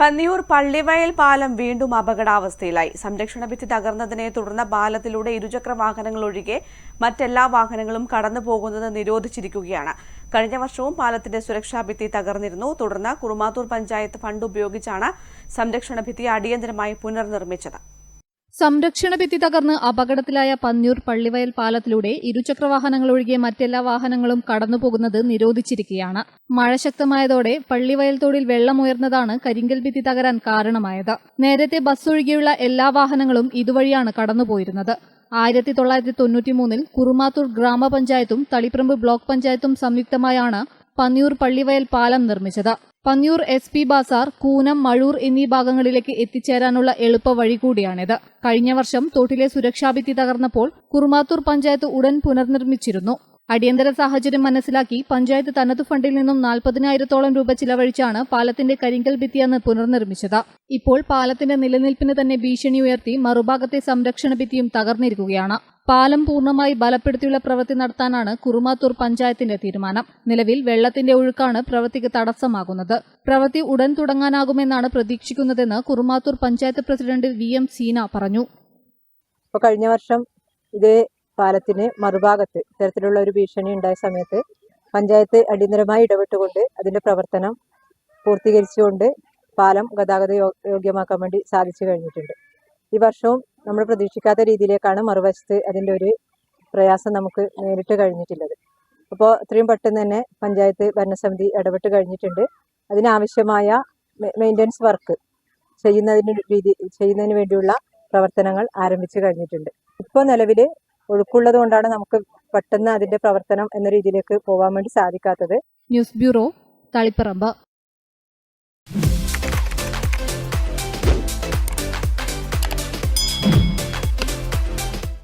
പന്നിയൂർ പള്ളിവയൽ പാലം വീണ്ടും അപകടാവസ്ഥയിലായി. സംരക്ഷണ ഭിത്തി തകർന്നതിനെ തുടർന്ന് പാലത്തിലൂടെ ഇരുചക്ര വാഹനങ്ങൾ ഒഴികെ മറ്റെല്ലാ വാഹനങ്ങളും കടന്നു പോകുന്നത് നിരോധിച്ചിരിക്കുകയാണ്. കഴിഞ്ഞ വർഷവും പാലത്തിന്റെ സുരക്ഷാ ഭിത്തി തകർന്നിരുന്നു. തുടർന്ന് കുറുമാത്തൂർ പഞ്ചായത്ത് ഫണ്ട് ഉപയോഗിച്ചാണ് സംരക്ഷണ ഭിത്തി അടിയന്തരമായി പുനർനിർമ്മിച്ചത്. സംരക്ഷണ ഭിത്തി തകർന്ന് അപകടത്തിലായ പന്നിയൂർ പള്ളിവയൽ പാലത്തിലൂടെ ഇരുചക്രവാഹനങ്ങൾ ഒഴികെ മറ്റെല്ലാ വാഹനങ്ങളും കടന്നുപോകുന്നത് നിരോധിച്ചിരിക്കുകയാണ്. മഴ ശക്തമായതോടെ പള്ളിവയൽ തോടിൽ വെള്ളമുയർന്നതാണ് കരിങ്കൽ ഭിത്തി തകരാൻ കാരണമായത്. നേരത്തെ ബസ് ഒഴികെയുള്ള എല്ലാ വാഹനങ്ങളും ഇതുവഴിയാണ് കടന്നുപോയിരുന്നത്. ആയിരത്തി തൊള്ളായിരത്തി തൊണ്ണൂറ്റിമൂന്നിൽ കുറുമാത്തൂർ ഗ്രാമപഞ്ചായത്തും തളിപ്രമ്പ് ബ്ലോക്ക് പഞ്ചായത്തും സംയുക്തമായാണ് പന്നിയൂർ പള്ളിവയൽ പാലം നിർമ്മിച്ചത്. പന്നിയൂർ എസ് പി ബാസാർ കൂനം മഴൂർ എന്നീ ഭാഗങ്ങളിലേക്ക് എത്തിച്ചേരാനുള്ള എളുപ്പ വഴി കൂടിയാണിത്. കഴിഞ്ഞ വർഷം തോട്ടിലെ സുരക്ഷാഭിത്തി തകർന്നപ്പോൾ കുറുമാത്തൂർ പഞ്ചായത്ത് ഉടൻ പുനർനിർമ്മിച്ചിരുന്നു. അടിയന്തര സാഹചര്യം മനസ്സിലാക്കി പഞ്ചായത്ത് തനത് ഫണ്ടിൽ നിന്നും നാൽപ്പതിനായിരത്തോളം രൂപ ചിലവഴിച്ചാണ് പാലത്തിന്റെ കരിങ്കൽ ഭിത്തിയെന്ന് പുനർനിർമ്മിച്ചത്. ഇപ്പോൾ പാലത്തിന്റെ നിലനിൽപ്പിന് തന്നെ ഭീഷണി ഉയർത്തി മറുഭാഗത്തെ സംരക്ഷണ ഭിത്തിയും തകർന്നിരിക്കുകയാണ്. പാലം പൂർണമായി ബലപ്പെടുത്തിയുള്ള പ്രവൃത്തി നടത്താനാണ് കുറുമാത്തൂർ പഞ്ചായത്തിന്റെ തീരുമാനം. നിലവിൽ വെള്ളത്തിന്റെ ഒഴുക്കാണ് പ്രവൃത്തിക്ക് തടസ്സമാകുന്നത്. പ്രവൃത്തി ഉടൻ തുടങ്ങാനാകുമെന്നാണ് പ്രതീക്ഷിക്കുന്നതെന്ന് Kurumathur panchayat president V M Seena പറഞ്ഞു. കഴിഞ്ഞ വർഷം ഇതേ പാലത്തിന് മറുഭാഗത്ത് ഇത്തരത്തിലുള്ള ഒരു ഭീഷണി ഉണ്ടായ സമയത്ത് പഞ്ചായത്ത് അടിയന്തരമായി ഇടപെട്ടുകൊണ്ട് അതിന്റെ പ്രവർത്തനം പൂർത്തീകരിച്ചുകൊണ്ട് പാലം ഗതാഗത യോഗ്യമാക്കാൻ വേണ്ടി സാധിച്ചു കഴിഞ്ഞിട്ടുണ്ട്. ഈ വർഷവും നമ്മൾ പ്രതീക്ഷിക്കാത്ത രീതിയിലേക്കാണ് മറുവശത്ത് അതിന്റെ ഒരു പ്രയാസം നമുക്ക് നേരിട്ട് കഴിഞ്ഞിട്ടുള്ളത്. അപ്പോൾ എത്രയും പെട്ടെന്ന് തന്നെ പഞ്ചായത്ത് ഭരണസമിതി ഇടപെട്ട് കഴിഞ്ഞിട്ടുണ്ട്. അതിനാവശ്യമായ മെയിന്റനൻസ് വർക്ക് ചെയ്യുന്നതിന് രീതി ചെയ്യുന്നതിന് വേണ്ടിയുള്ള പ്രവർത്തനങ്ങൾ ആരംഭിച്ചു കഴിഞ്ഞിട്ടുണ്ട്. ഇപ്പോൾ നിലവിൽ ഒഴുക്കുള്ളത് കൊണ്ടാണ് നമുക്ക് പെട്ടെന്ന് അതിന്റെ പ്രവർത്തനം എന്ന രീതിയിലേക്ക് പോകാൻ വേണ്ടി സാധിക്കാത്തത്. News bureau Taliparamba.